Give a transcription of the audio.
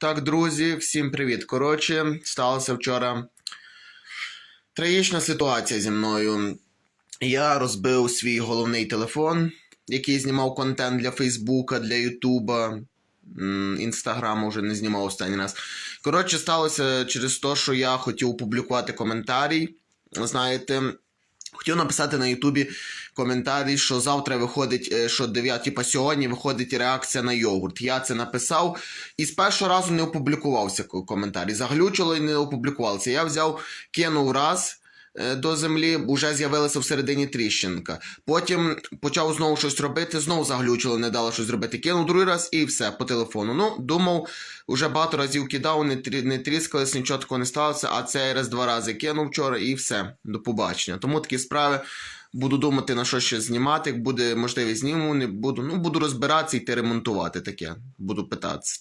Так, друзі, всім привіт. Коротше, сталася вчора трагічна ситуація зі мною. Я розбив свій головний телефон, який знімав контент для Фейсбука, для Ютуба. Інстаграму вже не знімав останній раз. Коротше, сталося через те, що я хотів опублікувати коментарі. Знаєте, хотів написати на Ютубі коментарі, що завтра виходить, е, що 9, типа сьогодні виходить реакція на йогурт. Я це написав і з першого разу не опублікувався коментарі. Заглючило і не опублікувався. Я взяв, кинув раз. Е, До землі вже з'явилася всередині тріщинка. Потім почав знову щось робити, знову заглючило, не дало щось зробити. Кинув другий раз і все по телефону. Ну, думав, вже багато разів кидав, не, не тріскалось, нічого такого не сталося, а цей раз два рази кинув вчора і все. До побачення. Тому такі справи. Буду думати, на що ще знімати. Як буде можливість зніму, не буду. Ну, буду розбиратися йти ремонтувати таке. Буду питатися.